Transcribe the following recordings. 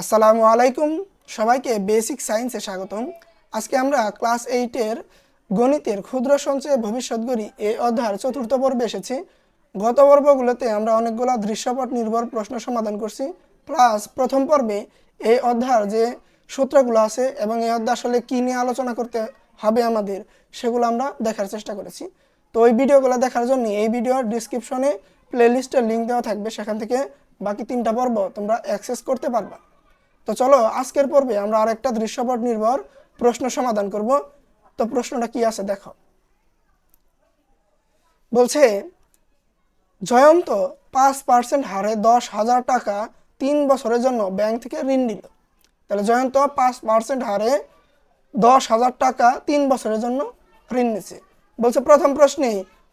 আসসালামু আলাইকুম। সবাইকে বেসিক সায়েন্সে স্বাগতম। আজকে আমরা ক্লাস এইটের গণিতের ক্ষুদ্র সঞ্চয় ভবিষ্যৎ গড়ি এই অধ্যায়ের চতুর্থ পর্বে এসেছি। গত পর্বগুলোতে আমরা অনেকগুলো দৃশ্যপট নির্ভর প্রশ্ন সমাধান করছি। প্লাস প্রথম পর্বে এই অধ্যায়ের যে সূত্রগুলো আছে এবং এই অধ্যায় আসলে কী নিয়ে আলোচনা করতে হবে আমাদের, সেগুলো আমরা দেখার চেষ্টা করেছি। তো ওই ভিডিওগুলো দেখার জন্য এই ভিডিওর ডিসক্রিপশনে প্লেলিস্টের লিঙ্ক দেওয়া থাকবে। সেখান থেকে বাকি তিনটা পর্ব তোমরা অ্যাক্সেস করতে পারবা। তো চলো, আজকের পর্বে আমরা আরেকটা দৃশ্যপট নির্ভর প্রশ্ন সমাধান করব। তো প্রশ্নটা কি আছে দেখো। বলছে, জয়ন্ত পাঁচ পার্সেন্ট হারে দশ হাজার টাকা তিন বছরের জন্য ব্যাংক থেকে ঋণ নিল। তাহলে জয়ন্ত পাঁচ পার্সেন্ট হারে দশ হাজার টাকা তিন বছরের জন্য ঋণ নিচ্ছে বলছে, প্রথম প্রশ্নে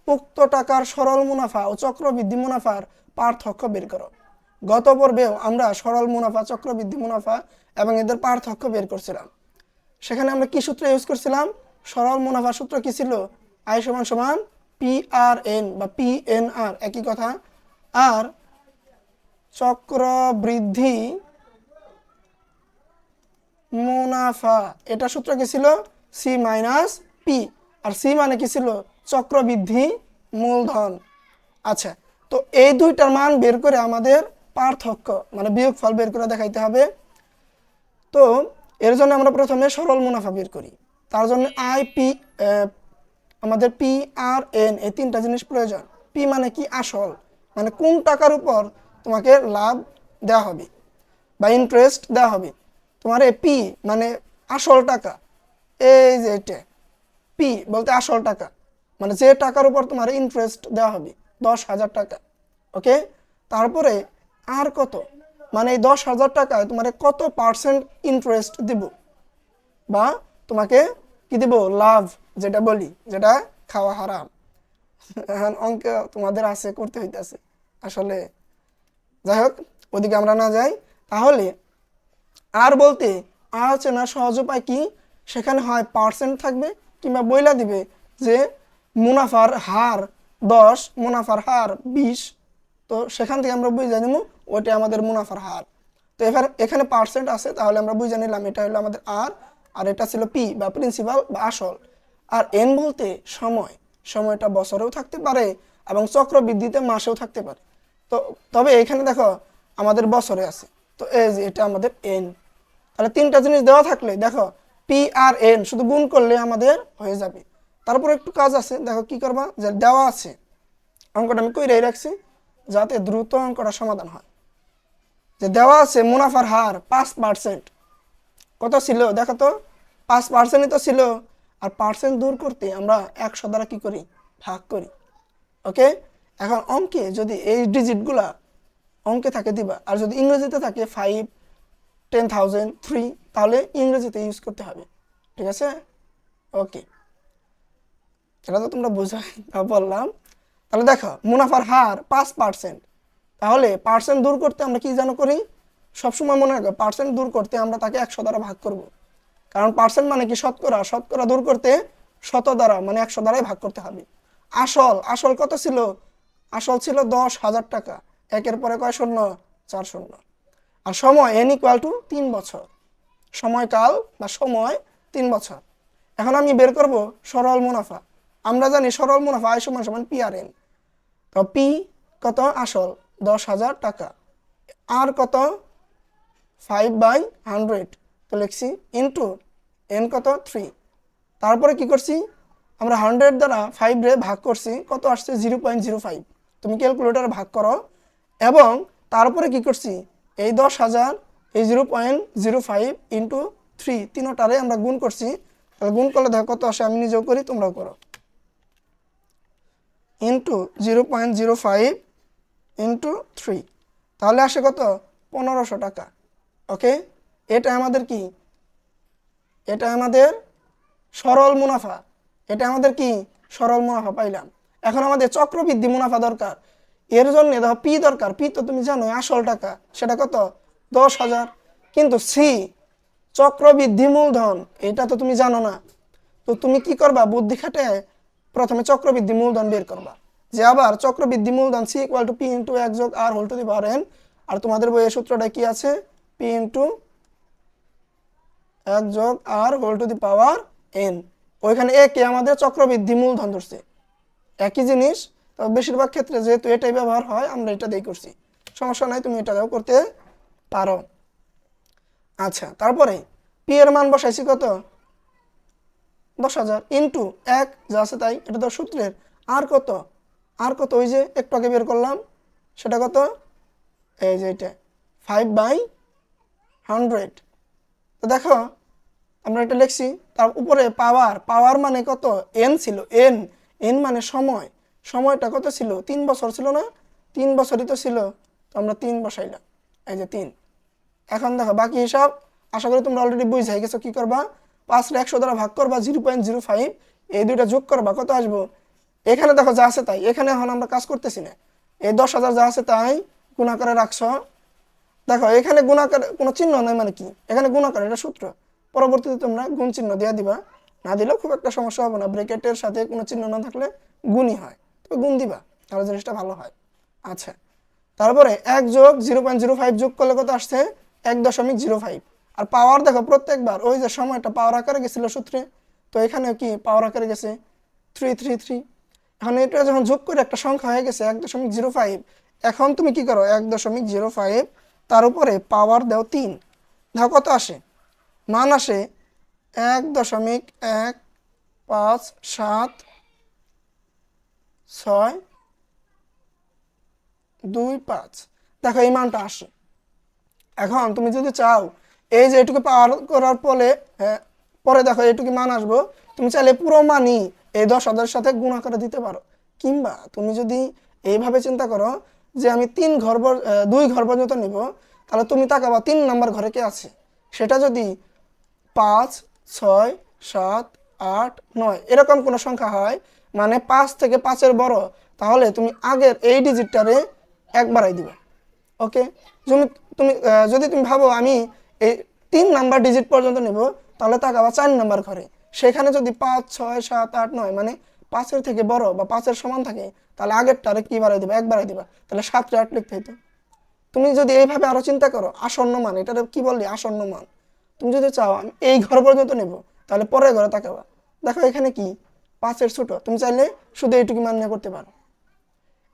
উক্ত টাকার সরল মুনাফা ও চক্রবৃদ্ধি মুনাফার পার্থক্য বের করো। গত পর্বেও আমরা সরল মুনাফা, চক্রবৃদ্ধি মুনাফা এবং এদের পার্থক্য বের করছিলাম। সেখানে আমরা কি সূত্র ইউজ করছিলাম? সরল মুনাফা সূত্র কি ছিল? আই সমান সমান পি আর এন বা পি এন আর একই কথা। আর চক্রবৃদ্ধি মুনাফা, এটা সূত্র কি ছিল? সি মাইনাস পি আর সি মানে কি ছিল? চক্রবৃদ্ধি মূলধন। আচ্ছা তো এই দুইটার মান বের করে আমাদের পার্থক্য মানে বিয়োগ ফল বের করে দেখাইতে হবে। তো এর জন্য আমরা প্রথমে সরল মুনাফা বের করি। তার জন্য আই পি আমাদের পি আর এন এই তিনটা জিনিস প্রয়োজন। পি মানে কি? আসল। মানে কোন টাকার উপর তোমাকে লাভ দেওয়া হবে বা ইন্টারেস্ট দেওয়া হবে। তোমার এই পি মানে আসল টাকা। এই যে এটা। পি বলতে আসল টাকা। মানে যে টাকার উপর তোমার ইন্টারেস্ট দেওয়া হবে, দশ হাজার টাকা। ওকে তারপরে আর কত? মানে এই দশ হাজার টাকায় তোমার কত পার্সেন্ট ইন্টারেস্ট দিব? বা তোমাকে কি দিব? লাভ, যেটা বলি, যেটা খাওয়া হারাম। এখন অঙ্ক তোমাদের আছে, করতে হইতেছে। আসলে যাই হোক, ওদিকে আমরা না যাই। তাহলে আর বলতে আর চেনার সহজ উপায় কি? সেখানে হয় পার্সেন্ট থাকবে কিংবা বইলা দিবে যে মুনাফার হার দশ, মুনাফার হার বিশ তো সেখান থেকে আমরা বুঝে নিব ওইটা আমাদের মুনাফার হার। তো এবার এখানে পার্সেন্ট আছে, তাহলে আমরা বুঝে নিলাম এটা হলো আমাদের আর আর এটা ছিল পি বা প্রিন্সিপাল বা আসল। আর এন বলতে সময়, সময়টা বছরেও থাকতে পারে এবং চক্রবৃদ্ধিতে মাসেও থাকতে পারে। তো তবে এখানে দেখো, আমাদের বছরে আছে। তো এই যে এটা আমাদের এন তাহলে তিনটা জিনিস দেওয়া থাকলে, দেখো পি আর এন শুধু গুণ করলে আমাদের হয়ে যাবে। তারপর একটু কাজ আছে, দেখো কি করবা? যে দেওয়া আছে। অঙ্কটা আমি কইরাই রাখছি। যাতে দ্রুত অঙ্কটা সমাধান হয়। যে দেওয়া আছে মুনাফার হার পাঁচ পার্সেন্ট কত ছিল? দেখো তো, পাঁচ পার্সেন্টই তো ছিল। আর পার্সেন্ট দূর করতে আমরা একশো দ্বারা কী করি? ভাগ করি। ওকে এখন অঙ্কে যদি এই ডিজিটগুলা অঙ্কে থাকে দিবা, আর যদি ইংরেজিতে থাকে ফাইভ টেন থাউজেন্ড থ্রি তাহলে ইংরেজিতে ইউজ করতে হবে। ঠিক আছে? ওকে এটা তো তোমরা বোঝাই বললাম। তাহলে দেখো, মুনাফার হার পাঁচ পার্সেন্ট তাহলে পার্সেন্ট দূর করতে আমরা কি যেন করি? সবসময় মনে রাখবে পার্সেন্ট দূর করতে আমরা তাকে একশো দ্বারা ভাগ করব। কারণ পার্সেন্ট মানে কি শতকরা? শতকরা দূর করতে শত দ্বারা মানে একশো দ্বারাই ভাগ করতে হবে। আসল আসল কত ছিল? আসল ছিল দশ হাজার টাকা। একের পরে কয় শূন্য? চার শূন্য। আর সময় এন ইকুয়াল টু তিন বছর। সময়কাল বা সময় তিন বছর। এখন আমি বের করব সরল মুনাফা। আমরা জানি সরল মুনাফা আয় সমান সমান পি আর এন তো পি কত? আসল। দশ হাজার টাকা। আর কত? Five by hundred. তো লিখছি ইন্টু এন কত? থ্রি। তারপরে কি করছি? আমরা হান্ড্রেড দ্বারা ফাইভ রে ভাগ করছি। কত আসছে? Zero point zero five. তুমি ক্যালকুলেটার ভাগ করো। এবং তারপরে কি করছি? এই দশ হাজার, এই zero point zero five into three তিনোটারে আমরা গুণ করছি। তাহলে গুণ করলে দেখো কত আসে? আমি নিজেও করি, তোমরাও করো। Into zero point zero five into three তাহলে আসে কত? পনেরোশো টাকা। ওকে? এটা আমাদের কি? এটা আমাদের সরল মুনাফা। এটা আমাদের কি? সরল মুনাফা পাইলাম। এখন আমাদের চক্রবৃদ্ধি মুনাফা দরকার। এর জন্য দেখো পি দরকার। পি তো তুমি জানো আসল টাকা। সেটা কত? দশ হাজার। কিন্তু সি চক্রবৃদ্ধি মূলধন। এটা তো তুমি জানো না। তো তুমি কি করবা? বুদ্ধি খাটে প্রথমে চক্রবৃদ্ধি মূলধন বের করবা। যে আবার চক্রবৃদ্ধি মূলধন C equal to P into এক যোগ R whole to the power N আর তোমাদের বইয়ের সূত্রটা কি আছে? পি ইন্টু এক যোগ R whole to the power N ওইখানে এ কে আমাদের চক্রবৃদ্ধি মূলধন ধরছে। একই জিনিস তবে বেশিরভাগ ক্ষেত্রে যেহেতু এটাই ব্যবহার হয়, আমরা এটা দিয়ে করছি। সমস্যা নাই, তুমি এটা দিয়েও করতে পারো। আচ্ছা তারপরে পি এর মান বসাইছি কত? দশ হাজার ইন্টু এক, যা আছে তাই, এটা তো সূত্রের। আর কত? আর কত? ওই যে একটু আগে বের করলাম, সেটা কত? এই যে এটা ফাইভ বাই হান্ড্রেড তো দেখো, আমরা এটা লিখছি, তার উপরে পাওয়ার পাওয়ার মানে কত? এন ছিল এন এন মানে সময়। সময়টা কত ছিল? তিন বছর ছিল না? তিন বছরই তো ছিল। তো আমরা তিন বসাইলাম, এই যে তিন। এখন দেখো, বাকি হিসাব আশা করি তোমরা অলরেডি বুঝাই গেছো কি করবা? পাঁচটা একশো দ্বারা ভাগ করবা জিরো পয়েন্ট জিরো ফাইভ, এই দুইটা যোগ করবা কত আসব? এখানে দেখো যা আছে তাই। এখানে এখন আমরা কাজ করতেছি না। এই দশ হাজার যা আছে তাই গুণাকারে রাখছো। দেখো, এখানে গুণাকার কোনো চিহ্ন নাই মানে কি? এখানে গুণাকার এটা সূত্র। পরবর্তীতে তোমরা গুণ চিহ্ন দিয়ে দিবা। না দিলেও খুব একটা সমস্যা হবে না। ব্রেকেটের সাথে কোনো চিহ্ন না থাকলে গুণই হয়। তো গুণ দিবা, তাহলে জিনিসটা ভালো হয়। আচ্ছা তারপরে এক যোগ জিরো পয়েন্ট জিরো ফাইভ যোগ করলে কত আসছে? এক দশমিক জিরো ফাইভ। আর পাওয়ার দেখো, প্রত্যেকবার ওই যে সময়টা পাওয়ার আকারে গেছিল সূত্রে, তো এখানে কি পাওয়ার আকারে গেছে? থ্রি থ্রি থ্রি এখন এটা যখন যোগ করে একটা সংখ্যা হয়ে গেছে এক দশমিক জিরো ফাইভ এখন তুমি কি করো? এক দশমিক জিরো ফাইভ তার উপরে পাওয়ার দাও তিন। দেখো কত আসে? মান আসে এক দশমিক এক পাঁচ সাত ছয় দুই পাঁচ। দেখো এই মানটা আসে। এখন তুমি যদি চাও এই যে এটুকু পাওয়ার করার হ্যাঁ, পরে দেখো এটুকু মান আসব। তুমি চাইলে পুরো মানই এই দশ হাজারের সাথে গুণা করে দিতে পারো। কিংবা তুমি যদি এইভাবে চিন্তা করো যে আমি তিন ঘর দুই ঘর পর্যন্ত নিব তাহলে তুমি তাকাবা তিন নাম্বার ঘরে কে আছে? সেটা যদি পাঁচ ছয় সাত আট নয় এরকম কোনো সংখ্যা হয় মানে পাঁচ থেকে পাঁচের বড় তাহলে তুমি আগের এই ডিজিটটারে এক বাড়াই দিবে। ওকে তুমি তুমি যদি তুমি ভাবো আমি এই তিন নাম্বার ডিজিট পর্যন্ত নেব, তাহলে তাকাবা চার নাম্বার ঘরে সেখানে যদি পাঁচ, ছয়, সাত, আট, নয় মানে পাঁচের থেকে বড় বা পাঁচের সমান থাকে, তাহলে আগেরটারে কি বাড়াই দিবা? এক বাড়াই দিবা। তাহলে সাতটা আট লিখতে হইতো। তুমি যদি এইভাবে আরও চিন্তা করো, আসন্ন মান এটা কি বললি? আসন্ন মান। তুমি যদি চাও, আমি এই ঘর পর্যন্ত নেব, তাহলে পরের ঘরে তাকাবা দেখো এখানে কি? পাঁচের ছোট। তুমি চাইলে শুধু এইটুকু মান নিয়ে করতে পারো।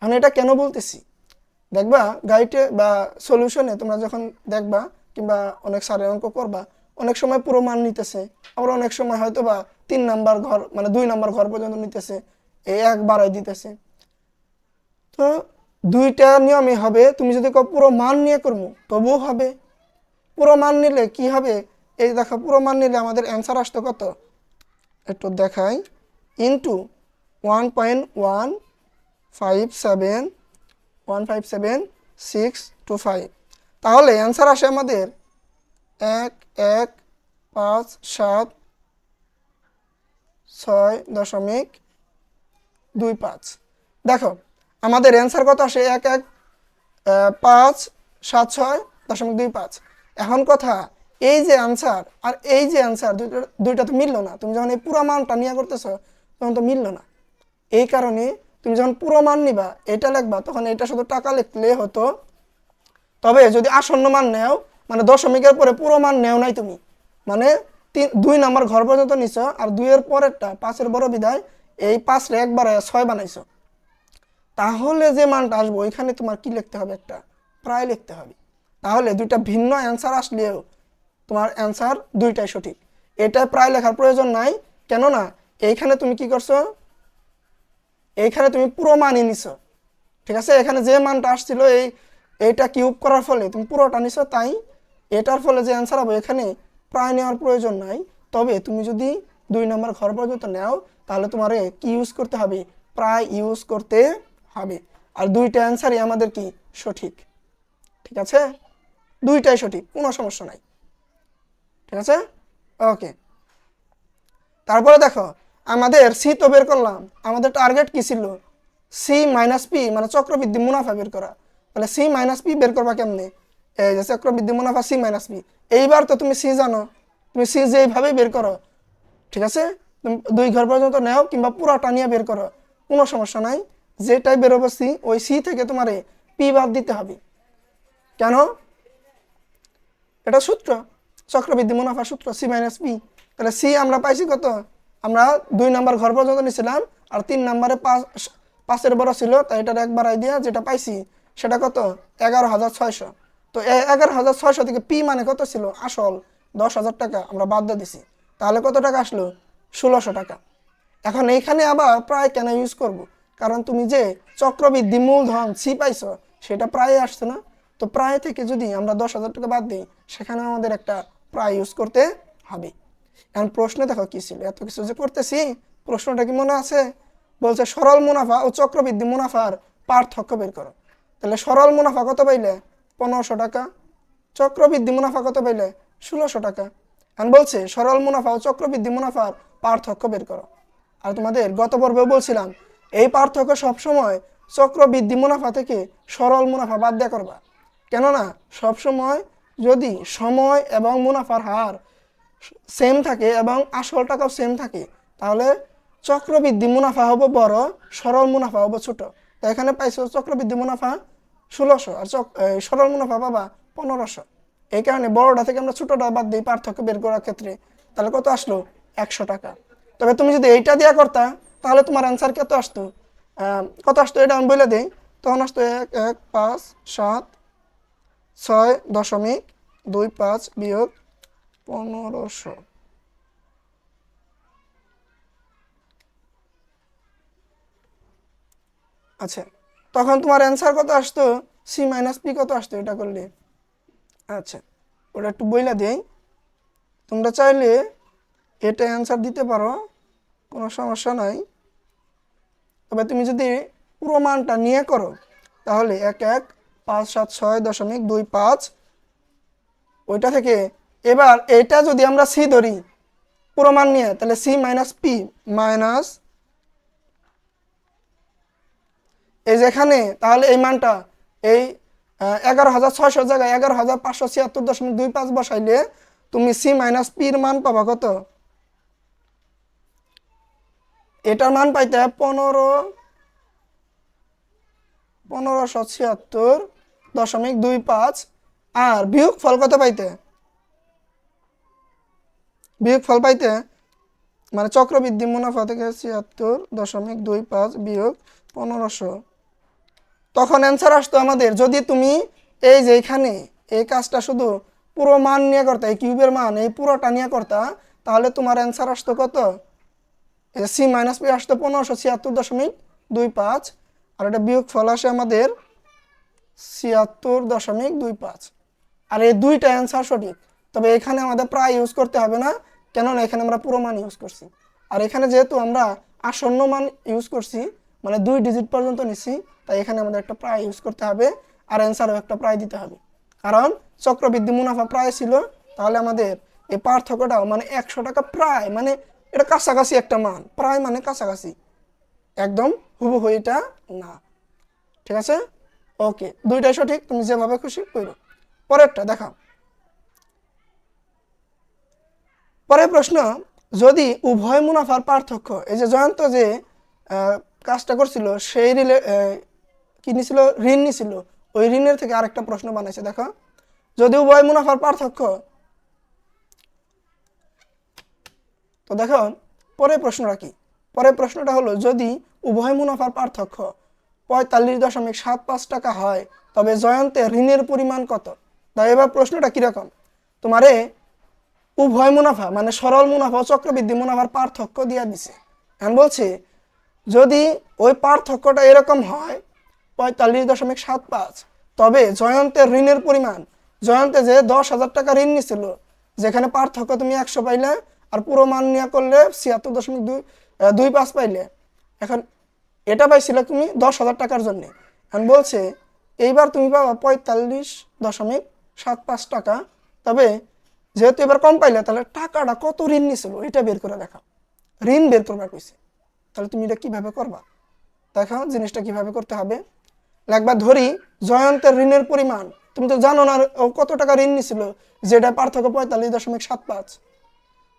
এখন এটা কেন বলতেছি? দেখবা গাইডে বা সলিউশনে তোমরা যখন দেখবা কিংবা অনেক সারের অঙ্ক করবা, অনেক সময় পুরো মান নিতেছে, আবার অনেক সময় হয়তো বা তিন নাম্বার ঘর মানে দুই নাম্বার ঘর পর্যন্ত নিতেছে এই এক বাড়াই দিতেছে। তো দুইটা নিয়মে হবে, তুমি যদি পুরো মান নিয়ে করব, তবুও হবে। পুরো মান নিলে কি হবে? এই দেখো, পুরো মান নিলে আমাদের অ্যান্সার আসতো কত? একটু দেখাই। Into one point one five seven one five seven six two five তাহলে অ্যান্সার আসে আমাদের এক এক, পাঁচ, সাত, ছয়, দশমিক দুই পাঁচ। দেখো, আমাদের অ্যান্সার কত আসে? এক এক পাঁচ, সাত, ছয়, দশমিক দুই পাঁচ। এখন কথা, এই যে অ্যান্সার আর এই যে অ্যান্সার দুইটা দুইটা তো মিললো না। তুমি যখন এই পুরো মানটা নিয়ে করতেছো, তখন তো মিললো না। এই কারণে তুমি যখন পুরো মান নিবা, এটা লিখবা, তখন এটা শুধু টাকা লিখলে হতো তবে যদি আসন্ন মান নেও মানে দশমিকের পরে পুরো মান নেও নাই তুমি। মানে তিন দুই নাম্বার ঘর পর্যন্ত নিছ, আর দুইয়ের পরেরটা, পাঁচের বড় বিদায়, এই পাঁচ রে একবার ছয় বানাইছো। তাহলে যে মানটা আসব, ওইখানে তোমার কি লিখতে হবে একটা? প্রায় লিখতে হবে। তাহলে দুইটা ভিন্ন অ্যান্সার আসলেও তোমার অ্যান্সার দুইটাই সঠিক। এটা প্রায় লেখার প্রয়োজন নাই। কেননা, এইখানে তুমি কি করছ? এইখানে তুমি পুরো মানই নিছ। ঠিক আছে? এখানে যে মানটা আসছিল, এই এইটা কিউব করার ফলে, তুমি পুরোটা নিছো তাই এটার ফলে যে অ্যান্সার হবে এখানে প্রায় নেওয়ার প্রয়োজন নাই। তবে তুমি যদি দুই নম্বর ঘর পর্যন্ত নেও, তাহলে তোমার কি ইউজ করতে হবে? প্রায় ইউজ করতে হবে। আর দুইটা অ্যান্সারই আমাদের কি? সঠিক। ঠিক আছে? দুইটাই সঠিক, কোনো সমস্যা নাই। ঠিক আছে? ওকে তারপরে দেখো, আমাদের সি তো বের করলাম। আমাদের টার্গেট কি ছিল? সি মাইনাস পি মানে চক্রবৃদ্ধি, মুনাফা বের করা। তাহলে সি মাইনাস পি বের করবা কেমনে? এই যে চক্রবৃদ্ধি মুনাফা সি মাইনাস পি এইবার তো তুমি সি জানো, তুমি সি যে এইভাবেই বের করো, ঠিক আছে? তুমি দুই ঘর পর্যন্ত নেও কিংবা পুরোটা নিয়ে বের করো, কোনো সমস্যা নাই। যেটাই বেরোবো সি ওই সি থেকে তোমারে পি বাদ দিতে হবে। কেন? এটা সূত্র চক্রবৃদ্ধি মুনাফা সূত্র সি মাইনাস পি তাহলে সি আমরা পাইছি কত? আমরা দুই নাম্বার ঘর পর্যন্ত নিছিলাম, আর তিন নাম্বারে পাঁচ, পাঁচের বড় ছিল, তাই এটার এক বাড়াই দিয়া যেটা পাইছি। সেটা কত? এগারো হাজার ছয়শো। তো এগারো হাজার ছয়শো থেকে পি মানে কত ছিল? আসল দশ হাজার টাকা, আমরা বাদ দিছি। তাহলে কত টাকা আসলো? ষোলোশো টাকা। এখন এইখানে আবার প্রায় কেন ইউজ করব? কারণ তুমি যে চক্রবৃদ্ধি মূলধন সি পাইছো, সেটা প্রায় আসছে না। তো প্রায় থেকে যদি আমরা দশ হাজার টাকা বাদ দিই, সেখানে আমাদের একটা প্রায় ইউজ করতে হবে। এখন প্রশ্ন দেখো কি ছিল? এত কিছু যে করতেছি, প্রশ্নটা কি মনে আছে? বলছে সরল মুনাফা ও চক্রবৃদ্ধি মুনাফার পার্থক্য বের করো। তাহলে সরল মুনাফা কত পাইলে? পনেরোশো টাকা। চক্রবৃদ্ধি মুনাফা কত পাইলে? ষোলোশো টাকা। এখন বলছে, সরল মুনাফা ও চক্রবৃদ্ধি মুনাফার পার্থক্য বের করো। আর তোমাদের গত পর্বেও বলছিলাম, এই পার্থক্য সবসময় চক্রবৃদ্ধি মুনাফা থেকে সরল মুনাফা বাদ দেওয়া করবা। কেননা, সবসময় যদি সময় এবং মুনাফার হার সেম থাকে এবং আসল টাকাও সেম থাকে, তাহলে চক্রবৃদ্ধি মুনাফা হবে বড়, সরল মুনাফা হবে ছোট। এখানে পাইছো চক্রবৃদ্ধি মুনাফা ষোলোশো, আর চক সরল মুনাফা পাবা পনেরোশো। এই কারণে বড়টা থেকে আমরা ছোটটা বাদ দিই পার্থক্য বের করার ক্ষেত্রে তাহলে কত আসলো? একশো টাকা। তবে তুমি যদি এইটা দেওয়া করতা, তাহলে তোমার অ্যান্সার কত আসতো? কত আসতো এটা আমি বলে দিই। তখন আসতো এক এক, পাঁচ, সাত, ছয়, দশমিক দুই, পাঁচ বিয়োগ পনেরোশো। আচ্ছা তখন তোমার অ্যান্সার কত আসতো? সি মাইনাস পি কত আসতো এটা করলে? আচ্ছা ওটা একটু বইলা দেই। তোমরা চাইলে এটা অ্যান্সার দিতে পারো, কোনো সমস্যা নাই। তবে তুমি যদি পুরো মানটা নিয়ে করো, তাহলে এক এক পাঁচ সাত ছয় দশমিক দুই পাঁচ, ওইটা থেকে এবার এটা যদি আমরা সি ধরি পুরো মান নিয়ে, তাহলে সি মাইনাস পি মাইনাস এই যেখানে তাহলে এই মানটা, এই এগারো হাজার ছয়শো জায়গায় এগারো হাজার পাঁচশো ছিয়াত্তর দশমিক দুই পাঁচ বসাইলে তুমি সি মাইনাস পির মান পাবা কত? এটার মান পাইতে পনেরো, পনেরোশো ছিয়াত্তর দশমিক দুই পাঁচ। আর বিয়োগ ফল কত পাইতে? বিয়োগ ফল পাইতে মানে চক্রবৃদ্ধি মুনাফা থেকে ছিয়াত্তর দশমিক দুই পাঁচ বিয়োগ পনেরোশো। তখন অ্যান্সার আসতো আমাদের, যদি তুমি এই যে এখানে, এই কাজটা শুধু পুরো মান নিয়ে করতা, এই কিউবের মান, এই পুরোটা নিয়ে করতা, তাহলে তোমার অ্যান্সার আসতো কত? সি মাইনাস পি আসতো পনেরোশো ছিয়াত্তর দশমিক দুই পাঁচ, আর এটা বিয়োগ ফল আসে আমাদের ছিয়াত্তর দশমিক দুই পাঁচ। আর এই দুইটা অ্যান্সার সঠিক, তবে এখানে আমাদের প্রায় ইউজ করতে হবে না, কেননা এখানে আমরা পুরো মান ইউজ করছি। আর এখানে যেহেতু আমরা আসন্ন মান ইউজ করছি মানে দুই ডিজিট পর্যন্ত নিছি, তাই এখানে আমাদের একটা প্রায় ইউজ করতে হবে, আর অ্যান্সারও একটা প্রায় দিতে হবে। কারণ চক্রবৃদ্ধি মুনাফা প্রায় ছিল, তাহলে আমাদের এই পার্থক্যটাও মানে একশো টাকা প্রায় মানে এটা কাছাকাছি একটা মান। প্রায় মানে কাছাকাছি। একদম হুবহু এটা না। ঠিক আছে? ওকে, দুইটাই সঠিক, তুমি যেভাবে খুশি করো। পরেরটা দেখাও। পরের প্রশ্ন, যদি উভয় মুনাফার পার্থক্য, এই যে জয়ন্ত যে কাজটা করছিল, সেই রিলে কি নিছিল? ঋণ নিছিল। ওই ঋণের থেকে আরেকটা প্রশ্ন বানাইছে, দেখো। যদি উভয় মুনাফার পার্থক্য। তো দেখো, পরের প্রশ্নটা কি? পরের প্রশ্নটা হলো, যদি উভয় মুনাফার পার্থক্য পঁয়তাল্লিশ দশমিক সাত পাঁচ টাকা হয়, তবে জয়ন্তের ঋণের পরিমাণ কত? তাই এবার প্রশ্নটা কীরকম? তোমারে উভয় মুনাফা মানে সরল মুনাফা চক্রবৃদ্ধি মুনাফার পার্থক্য দিয়া দিছে। এখন বলছে যদি ওই পার্থক্যটা এরকম হয়, পঁয়তাল্লিশ দশমিক সাত পাঁচ, তবে জয়ন্তের ঋণের পরিমাণ, জয়ন্তে যে দশ হাজার টাকা ঋণ নিছিল, যেখানে পার্থক্য তুমি একশো পাইলে আর পুরো মান নিয়ে করলে ছিয়াত্তর দশমিক দুই দুই পাঁচ পাইলে। এখন এটা পাইছিলে তুমি দশ হাজার টাকার জন্য। এখন বলছে, এইবার তুমি পাবা পঁয়তাল্লিশ দশমিক সাত পাঁচ টাকা, তবে যেহেতু এবার কম পাইলে, তাহলে টাকাটা কত ঋণ নিছিল, এটা বের করে দেখা ঋণ বের করবা কইছে। তাহলে তুমি এটা কীভাবে করবা? দেখাও জিনিসটা কীভাবে করতে হবে। একবার ধরি, জয়ন্তের ঋণের পরিমাণ, তুমি তো জানো না ও কত টাকা ঋণ নিছিল যেটা পার্থক্য পঁয়তাল্লিশ দশমিক সাত পাঁচ।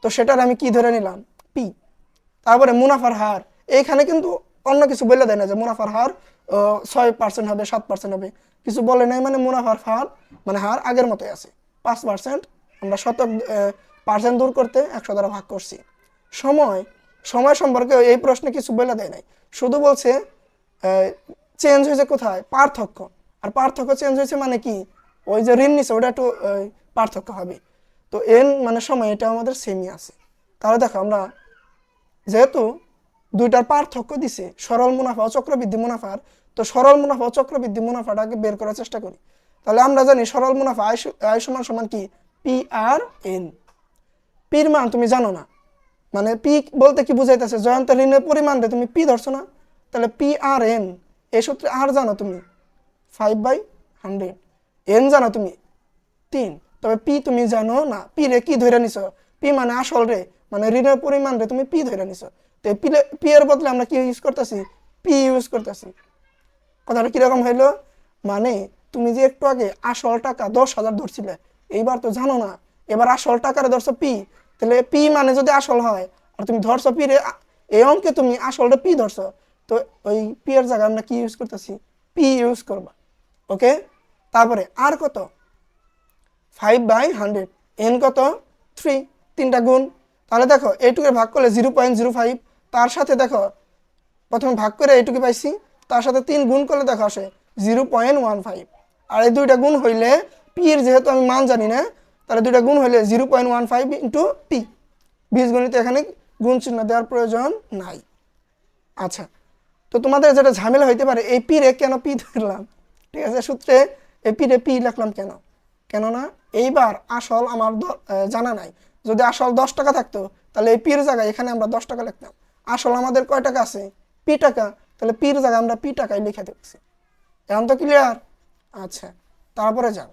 তো সেটার আমি কি ধরে নিলাম? পি তারপরে মুনাফার হার, এইখানে কিন্তু অন্য কিছু বলে দেয় না যে মুনাফার হার ছয় পার্সেন্ট হবে, সাত পার্সেন্ট হবে। কিছু বলে নাই মানে মুনাফার হার মানে হার আগের মতোই আছে। পাঁচ পার্সেন্ট আমরা শতক পার্সেন্ট দূর করতে একশো দ্বারা ভাগ করছি। সময় সময় সম্পর্কে এই প্রশ্নে কিছু বলে দেয় নাই। শুধু বলছে চেঞ্জ হয়েছে কোথায়? পার্থক্য। আর পার্থক্য চেঞ্জ হয়েছে মানে কি? ওই যে ঋণ নিছে, ওটা একটু পার্থক্য হবে। তো এন মানে সময় এটা আমাদের সেমই আছে। তাহলে দেখো আমরা, যেহেতু দুইটার পার্থক্য দিছে, সরল মুনাফা ও চক্রবৃদ্ধি মুনাফার, তো সরল মুনাফা ও চক্রবৃদ্ধি মুনাফাটাকে বের করার চেষ্টা করি। তাহলে আমরা জানি সরল মুনাফা আয় সমান সমান কি? পি আর এন পির মান তুমি জানো না। মানে পি বলতে কি বুঝাইতেছে? জয়ন্ত ঋণের পরিমাণ তুমি পি ধরছো না? তাহলে পি আর এন এই সূত্রে আর জানো তুমি? ফাইভ বাই হান্ড্রেড এন জানো তুমি? তিন। তবে পি তুমি জানো না। পি রে কি ধরে নিছ? পি মানে আসল রে মানে ঋণের পরিমাণ রে, তুমি পি ধরে নিছ। তো পি এর বদলে আমরা কি ইউজ করতেছি? পি ইউজ করতেছি। কথাটা কীরকম হইল? মানে তুমি যে একটু আগে আসল টাকা দশ হাজার ধরছিলে, এইবার তো জানো না। এবার আসল টাকারে ধরছো পি। তাহলে পি মানে যদি আসল হয়, আর তুমি ধরছো পি রে এই অঙ্কে তুমি আসলটা পি ধরছো, তো ওই পি এর জায়গায় আমরা কি ইউজ করতেছি? পি ইউজ করবা ওকে তারপরে আর কত? ফাইভ বাই হান্ড্রেড এন কত? থ্রি তিনটা গুণ। তাহলে দেখো, এইটুকে ভাগ করলে জিরো পয়েন্ট জিরো ফাইভ তার সাথে দেখো, প্রথমে ভাগ করে এইটুকু পাইছি, তার সাথে তিন গুণ করলে দেখো আসে জিরো পয়েন্ট ওয়ান ফাইভ আর এই দুইটা গুণ হইলে পি পির যেহেতু আমি মান জানি না তাহলে দুইটা গুণ হইলে zero point one five into P বীজগণিত এখানে গুণ চিহ্ন দেওয়ার প্রয়োজন নাই। আচ্ছা তো তোমাদের যেটা ঝামেলা হইতে পারে, এই পি রে কেন পি ধরলাম? ঠিক আছে, সূত্রে এই পি রে পি লিখলাম কেন? কেননা এইবার আসল আমার জানা নাই। যদি আসল দশ টাকা থাকতো, তাহলে এই পির জায়গায় এখানে আমরা দশ টাকা লিখতাম। আসল আমাদের কয় টাকা আছে? পি টাকা। তাহলে পির জায়গায় আমরা পি টাকায় লিখে দিচ্ছি। এখন তো ক্লিয়ার আচ্ছা তারপরে যাও।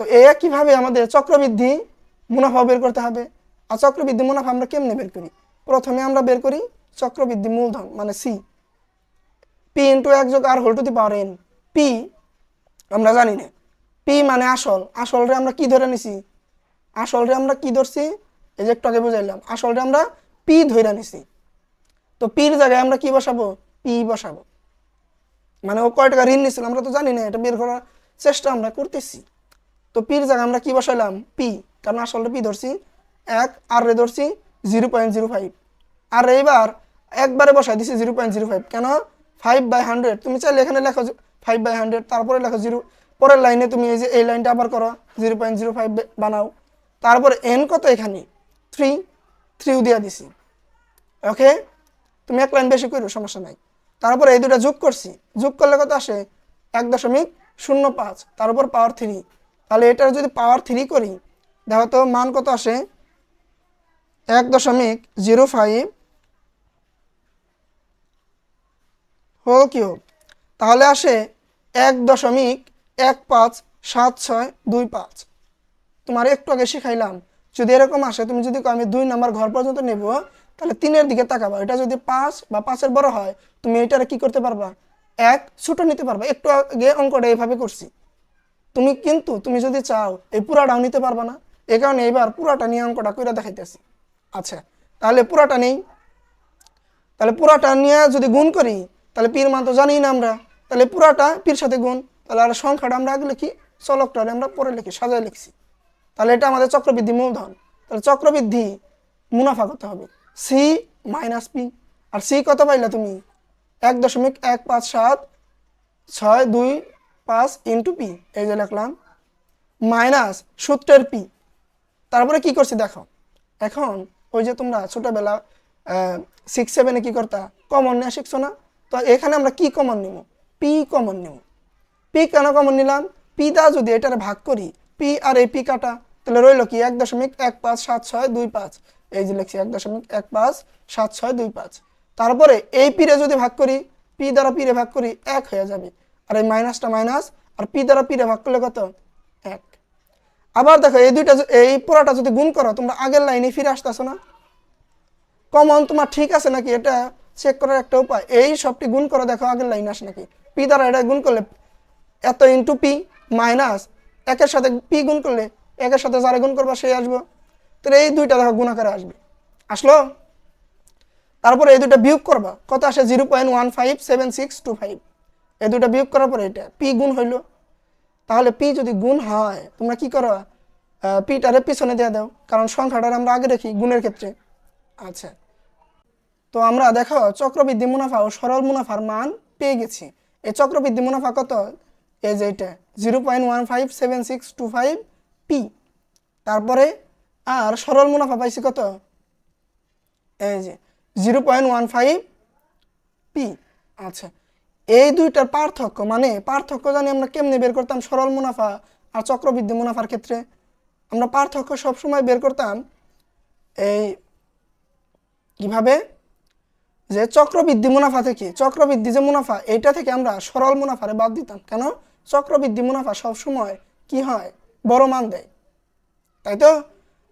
তো এ কীভাবে আমাদের চক্রবৃদ্ধি মুনাফা বের করতে হবে? আর চক্রবৃদ্ধি মুনাফা আমরা কেমনে বের করি? প্রথমে আমরা বের করি চক্রবৃদ্ধি মূলধন মানে সি পি ইন্টু এক যোগ R whole to the power N P আমরা জানি না। পি মানে আসল। আসলরে আমরা কি ধরে নিছি? আসলরে আমরা কি ধরছি? এই যে একটু আগে বুঝাইলাম। আসলরে আমরা পি ধরে নিছি। তো পির জায়গায় আমরা কি বসাবো? পি বসাবো। মানে ও কয় টাকা ঋণ নিছিল আমরা তো জানি না, এটা বের করার চেষ্টা আমরা করতেছি। তো পির জায়গায় আমরা কি বসাইলাম? পি। কারণ আসলে পি ধরছি এক, আর রে ধরছি জিরো পয়েন্ট জিরো ফাইভ আর এইবার একবারে বসাই দিছি জিরো পয়েন্ট জিরো ফাইভ কেন? ফাইভ বাই হান্ড্রেড তুমি চাইলে এখানে লেখো ফাইভ বাই হান্ড্রেড তারপরে লেখো জিরো পরের লাইনে তুমি এই যে এই লাইনটা আবার করো জিরো পয়েন্ট জিরো ফাইভ বানাও। তারপরে এন কত এখানে? থ্রি থ্রিও দিয়া দিছি। ওকে তুমি এক লাইন বেশি করো সমস্যা নাই। তারপরে এই দুটা যোগ করছি। যোগ করলে কত আসে? এক দশমিক শূন্য পাঁচ। তার উপর পাওয়ার থ্রি তাহলে এটার যদি পাওয়ার থ্রি করি, দেখো তো মান কত আসে? এক দশমিক জিরো ফাইভ হোল কিউব তাহলে আসে এক দশমিক এক পাঁচ সাত ছয় দুই পাঁচ। তোমার একটু আগে শিখাইলাম, যদি এরকম আসে, তুমি যদি আমি দুই নাম্বার ঘর পর্যন্ত নেব, তাহলে তিনের দিকে তাকাবা। এটা যদি পাঁচ বা পাঁচের বড় হয়, তুমি এটারে কি করতে পারবা? এক ছোট নিতে পারবা। একটু আগে অঙ্কটা এইভাবে করছি। তুমি কিন্তু, তুমি যদি চাও, এই পুরাটাও নিতে পারবা না। এই কারণে এবার পুরাটা নিয়ে অঙ্কটা করে দেখাইতেছি। আচ্ছা তাহলে পুরাটা নেই। তাহলে পুরাটা নিয়ে যদি গুণ করি, তাহলে পীর মান তো জানি না আমরা। তাহলে পুরাটা পীর সাথে গুণ। তাহলে আর সংখ্যাটা আমরা আগে লিখি, চলকটারে আমরা পরে লিখি, সাজায় লিখছি। তাহলে এটা আমাদের চক্রবৃদ্ধি মূলধন। তাহলে চক্রবৃদ্ধি মুনাফা কত হবে। সি মাইনাস পি আর সি কত পাইলা তুমি? এক দশমিক এক পাঁচ সাত, ছয়, দুই পাঁচ ইন্টু পি এই যে লিখলাম মাইনাস সূত্রের পি তারপরে কি করছি দেখো, এখন ওই যে তোমরা ছোটবেলা সিক্স সেভেনে কি করতা? কমন নেওয়া শিখছো না? তো এখানে আমরা কি কমন নিব? পি কমন নিব। পি কেন কমন নিলাম? পি দা যদি এটারে ভাগ করি পি আর এই পি কাটা, তাহলে রইল কি এক দশমিক এক পাঁচ সাত ছয় দুই পাঁচ। এই যে লিখছি এক দশমিক এক পাঁচ সাত ছয় দুই পাঁচ। তারপরে এই পিরে যদি ভাগ করি পি দ্বারা পিরে ভাগ করি, এক হয়ে যাবে। আর এই মাইনাসটা মাইনাস আর পি দ্বারা পিরে ভাগ করলে কত? এক। আবার দেখো, এই দুইটা এই পুরাটা যদি গুণ করো, তোমরা আগের লাইনে ফিরে আসতেছো না? কমন তোমার ঠিক আছে নাকি? এটা চেক করার একটা উপায়। এই সবটি গুণ করে, দেখো আগের লাইন আসে নাকি? পি দ্বারা এটা গুণ করলে এত ইন্টু পি মাইনাস একের সাথে পি গুণ করলে একের সাথে যারা গুণ করবা সেই আসব। তাহলে এই দুইটা দেখো গুণ গুণাকারে আসবে। আসলো? তারপরে এই দুইটা বিয়োগ করবা। কত আসে? Zero point one five seven six two five এই দুটা বিয়োগ করার পরে এটা পি গুণ হইল। তাহলে পি যদি গুণ হয়, তোমরা কি করো? পিটারে পিছনে দিয়ে দাও, কারণ সংখ্যাটার আমরা আগে রাখি গুণের ক্ষেত্রে। আচ্ছা। তো আমরা দেখো, চক্রবৃদ্ধি মুনাফা ও সরল মুনাফার মান পেয়ে গেছি। এই চক্রবৃদ্ধি মুনাফা কত? এই যে এটা zero point one five seven six two five P তারপরে আর সরল মুনাফা পাইছি কত? এই যে zero point one five P আচ্ছা। এই দুইটার পার্থক্য মানে পার্থক্য জানি আমরা কেমনে বের করতাম? সরল মুনাফা আর চক্রবৃদ্ধি মুনাফার ক্ষেত্রে। আমরা পার্থক্য সবসময় বের করতাম এই কীভাবে? যে চক্রবৃদ্ধি মুনাফা থেকে, চক্রবৃদ্ধি যে মুনাফা, এইটা থেকে আমরা সরল মুনাফারে বাদ দিতাম। কেন? চক্রবৃদ্ধি মুনাফা সবসময় কি হয়? বড় মান দেয়। তাই তো?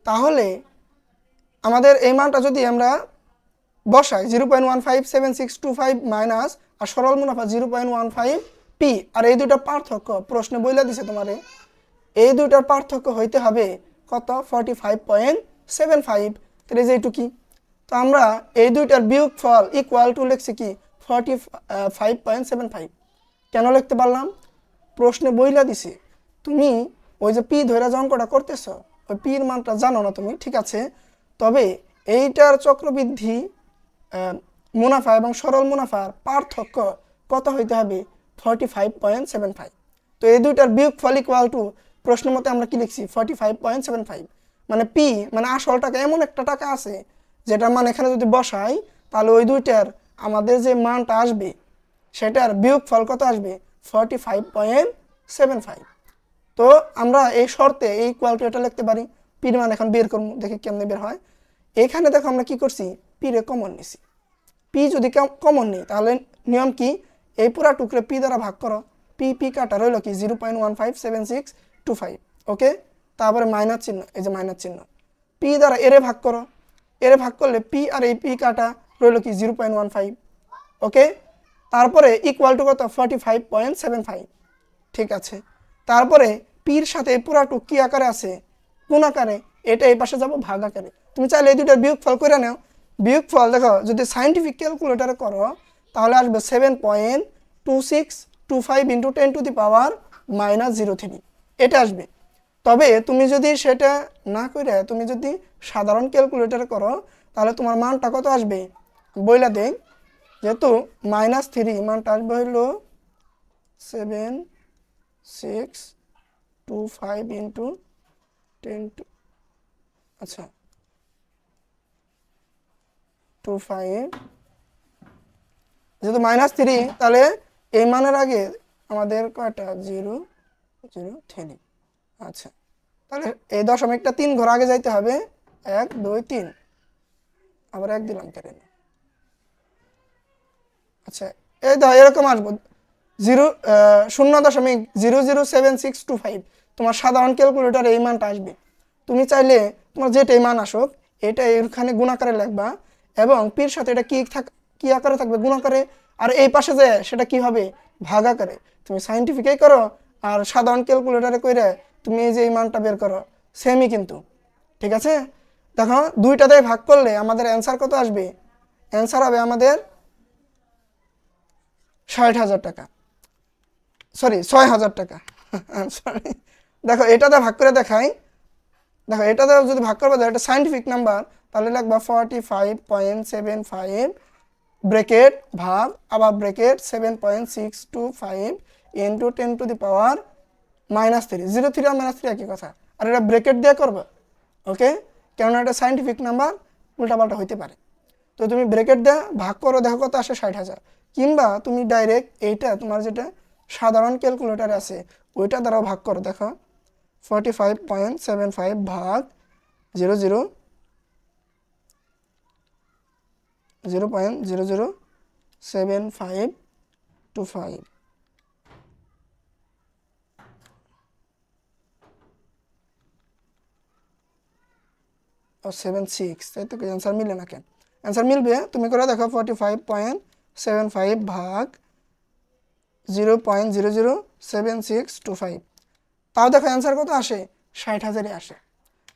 তাহলে আমাদের এই মানটা যদি আমরা বসাই zero point one five seven six two five minus আর সরল মুনাফা zero point one five P. আর এই দুইটা পার্থক্য, প্রশ্নে বইলা দিছে তোমারে, এই দুইটার পার্থক্য হইতে হবে কত? Forty five point seven five. তাহলে যে কি? তো আমরা এই দুইটার বিয়োগ ফল ইকুয়াল টু লিখছি কি? Forty five point seven five. কেন লিখতে পারলাম? প্রশ্নে বইলা দিছে, তুমি ওই যে পি ধরে অঙ্কটা করতেছ, ওই পির মানটা জানো না তুমি, ঠিক আছে? তবে এইটার চক্রবৃদ্ধি মুনাফা এবং সরল মুনাফার পার্থক্য কত হইতে হবে? Forty five point seven five তো এই দুইটার বিয়োগ ফল ইকুয়াল টু প্রশ্ন মতে আমরা কি লিখছি? Forty five point seven five মানে পি মানে আসল টাকা, এমন একটা টাকা আছে যেটা মানে এখানে যদি বসাই, তাহলে ওই দুইটার আমাদের যে মানটা আসবে, সেটার বিয়োগ ফল কত আসবে? Forty five point seven five তো আমরা এই শর্তে এই ইকুয়ালটি এটা লিখতে পারি। পির মান এখন বের করব, দেখি কেমনে বের হয়। এখানে দেখো আমরা কি করছি? পিরে কমন নিছি। পি যদি কমন নেই, তাহলে নিয়ম কি? এই পুরা টুকরে পি দ্বারা ভাগ করো। পি পি কাটা রইল কি? Zero point one five seven six two five okay তারপরে মাইনাস চিহ্ন, এই যে মাইনাস চিহ্ন। পি দ্বারা এরে ভাগ করো। এরে ভাগ করলে পি আর এই পি কাটা রইল কি? Zero point one five okay তারপরে ইকুয়াল টু কত? Forty five point seven five ঠিক আছে? তারপরে পির সাথে এই পুরাটুক কি আকারে আছে? কোন আকারে? এটা এই পাশে যাব, ভাগ আকারে। তুমি চাইলে এই দুইটার বিয়োগ ফল করে নাও। বিয়োগ ফল, দেখো, যদি সাইন্টিফিক ক্যালকুলেটারে করো, তাহলে আসবে seven point two six two five into ten to the power minus zero three এটা আসবে। তবে তুমি যদি সেটা না করে তুমি যদি সাধারণ ক্যালকুলেটারে করো, তাহলে তোমার মানটা কত আসবে? বইলা দেখ যেহেতু মাইনাস থ্রি মানটা আসবে হইল seven six two five into ten to আচ্ছা টু ফাইভ যেহেতু মাইনাস থ্রি তাহলে এই মানের আগে আমাদের কয়টা? জিরো জিরো থ্রি আচ্ছা। তাহলে এই দশমিকটা তিন ঘর আগে যাইতে হবে। এক, দুই, তিন। আবার এক দিলাম কেটে আচ্ছা এই তো এরকম আসব। জিরো শূন্য দশমিক zero zero seven six two five তোমার সাধারণ ক্যালকুলেটার এই মানটা আসবে। তুমি চাইলে তোমার যেটা এই মান আসুক, এটা এখানে গুণাকারে লিখবা। এবং পির সাথে এটা কি থাক, কি আকারে থাকবে? গুণাকারে আর এই পাশে যে সেটা কি হবে? ভাগ আকারে। তুমি সাইন্টিফিকাই করো, আর সাধারণ ক্যালকুলেটারে কইরে তুমি এই যে এই মানটা বের করো। সেমই কিন্তু। ঠিক আছে? দেখো দুইটাতে ভাগ করলে আমাদের অ্যান্সার কত আসবে? অ্যান্সার হবে আমাদের ষাট হাজার টাকা। সরি ছয় হাজার টাকা। সরি দেখো, এটাতে ভাগ করে দেখাই। দেখো, এটাতে যদি ভাগ করবে এটা সাইন্টিফিক নাম্বার তাহলে লাগবে forty five point seven five bracket ভাগ আবার bracket seven point six two five into ten to the power minus three zero three R minus three একই কথা। আর এটা ব্রেকেট দিয়ে করবে ওকে কেননা এটা সাইন্টিফিক নাম্বার উল্টাপাল্টা হইতে পারে। তো তুমি ব্রেকেট দেয়া ভাগ করো, দেখো কত আসে ষাট হাজার। কিংবা তুমি ডাইরেক্ট এইটা, তোমার যেটা সাধারণ ক্যালকুলেটার আছে, ওইটা দ্বারাও ভাগ করো, দেখো। Forty five point seven five ভাগ zero zero zero point zero zero seven five two five seven six তাই তো অ্যান্সার মিলে না কেন? অ্যান্সার মিলবে। তুমি করে দেখো forty five point seven five ভাগ zero point zero zero seven six two five তাও দেখো অ্যান্সার কত আসে? ষাট হাজারই আসে।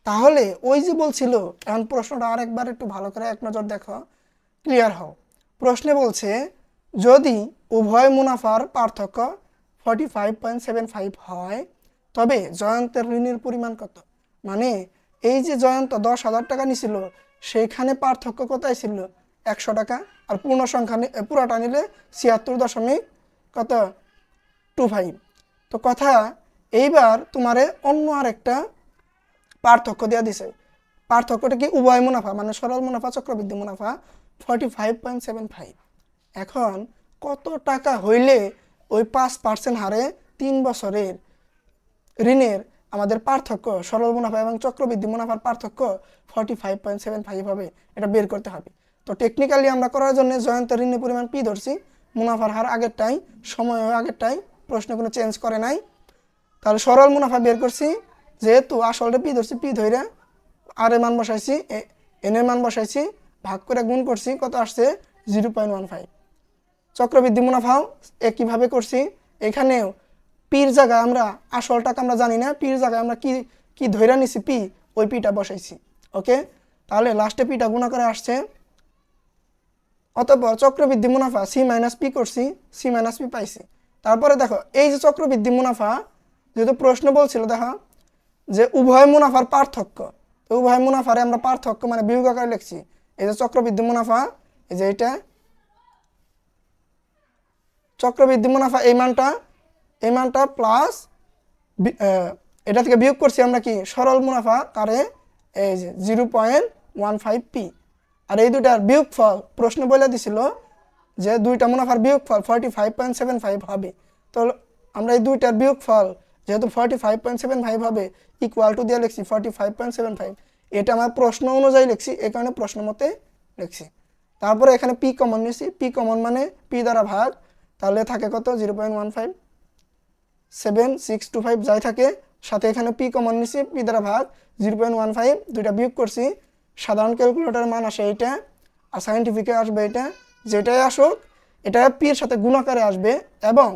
তাহলে ওই যে বলছিল, এখন প্রশ্নটা আরেকবার একটু ভালো করে এক নজর দেখো। ক্লিয়ার হও। প্রশ্নে বলছে, যদি উভয় মুনাফার পার্থক্য forty five point seven five হয়, তবে জয়ন্তের ঋণের পরিমাণ কত? মানে এই যে জয়ন্ত দশ হাজার টাকা নিছিল, সেইখানে পার্থক্য কোথায় ছিল? একশো টাকা। আর পূর্ণ সংখ্যা পুরাটা নিলে ছিয়াত্তর দশমিক কত? টু ফাইভ তো কথা এইবার তোমারে অন্য আরেকটা পার্থক্য দেওয়া দিছে। পার্থক্যটা কি উভয় মুনাফা? মানে সরল মুনাফা, চক্রবৃদ্ধি মুনাফা? Forty five point seven five এখন কত টাকা হইলে ওই পাঁচ পার্সেন্ট হারে তিন বছরের ঋণের আমাদের পার্থক্য, সরল মুনাফা এবং চক্রবৃদ্ধি মুনাফার পার্থক্য forty five point seven five হবে, এটা বের করতে হবে। তো টেকনিক্যালি আমরা করার জন্য জয়ন্ত ঋণের পরিমাণ পি ধরছি, মুনাফার হার আগেরটাই সময় আগেরটাই, প্রশ্ন কোনো চেঞ্জ করে নাই। তাহলে সরল মুনাফা বের করছি, যেহেতু আসলটা পি ধরছি পি ধরে আর এর মান বসাইছি এন এর মান বসাইছি ভাগ করে গুণ করছি, কত আসছে? Zero point one five. চক্রবৃদ্ধি মুনাফাও একইভাবে করছি। এখানেও পির জায়গায় আমরা, আসল টাকা আমরা জানি না, পির জায়গায় আমরা কি কি ধৈরা নিছি? পি, ওই পিটা বসাইছি, ওকে? তাহলে লাস্টে পিটা গুণা করে আসছে। অতঃপর চক্রবৃদ্ধি মুনাফা, সি মাইনাস পি করছি, সি মাইনাস পি পাইছি। তারপরে দেখো, এই যে চক্রবৃদ্ধি মুনাফা, যেহেতু প্রশ্ন বলছিল, দেখো, যে উভয় মুনাফার পার্থক্য উভয় মুনাফারে আমরা পার্থক্য মানে বিয়োগ আকারে লিখছি। এই যে চক্রবৃদ্ধি মুনাফা এই যে এটা। চক্রবৃদ্ধি মুনাফা এই মানটা এই মানটা প্লাস এটা থেকে বিয়োগ করছি আমরা কি? সরল মুনাফা কারে? এই যে zero point one five P আর এই দুটার বিয়োগ ফল প্রশ্ন বলে দিছিল যে দুইটা মুনাফার বিয়োগ ফল forty five point seven five হবে। তো আমরা এই দুইটার বিয়োগ ফল যেহেতু forty five point seven five হবে ইকুয়াল টু দিয়ে লিখছি forty five point seven five এটা আমার প্রশ্ন অনুযায়ী লিখছি এই কারণে প্রশ্ন মতে লিখছি। তারপরে এখানে পি কমন নিয়েছি। পি কমন মানে পি দ্বারা ভাগ, তাহলে থাকে কত? Zero point one five seven six two five যাই থাকে, সাথে এখানে পি কমন নিয়েছি পি দ্বারা ভাগ জিরো পয়েন্ট ওয়ান ফাইভ দুইটা বিয়োগ করছি। সাধারণ ক্যালকুলেটরের মান আসে এইটা, আর সাইন্টিফিকে আসবে এটা। যেটাই আসুক, এটা পির সাথে গুণাকারে আসবে, এবং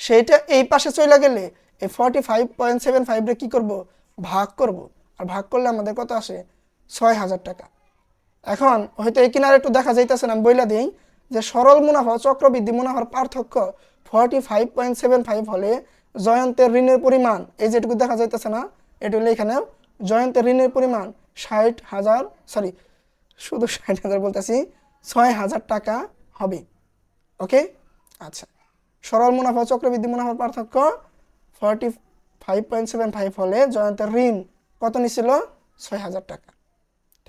সেইটা এই পাশে চলে গেলে এই ফর্টি ফাইভ পয়েন্ট সেভেন ফাইভরে কী করব? ভাগ করব। আর ভাগ করলে আমাদের কত আসে? ছয় হাজার টাকা। এখন হয়তো এই কিনারে একটু দেখা যাইতেছে না বইলা দিই যে সরল মুনাফা, চক্রবৃদ্ধি মুনাফার পার্থক্য forty five point seven five হলে জয়ন্তের ঋণের পরিমাণ, এই যেটুকু দেখা যাইতেছে না, এটা হলে এখানে জয়ন্তের ঋণের পরিমাণ ষাট হাজার সরি শুধু ষাট হাজার বলতেছি ছয় হাজার টাকা হবে। ওকে? আচ্ছা সরল মুনাফা, চক্রবৃদ্ধি মুনাফার পার্থক্য forty five point seven five হলে জয়ন্তের ঋণ কত নিছিল? ছয় হাজার টাকা।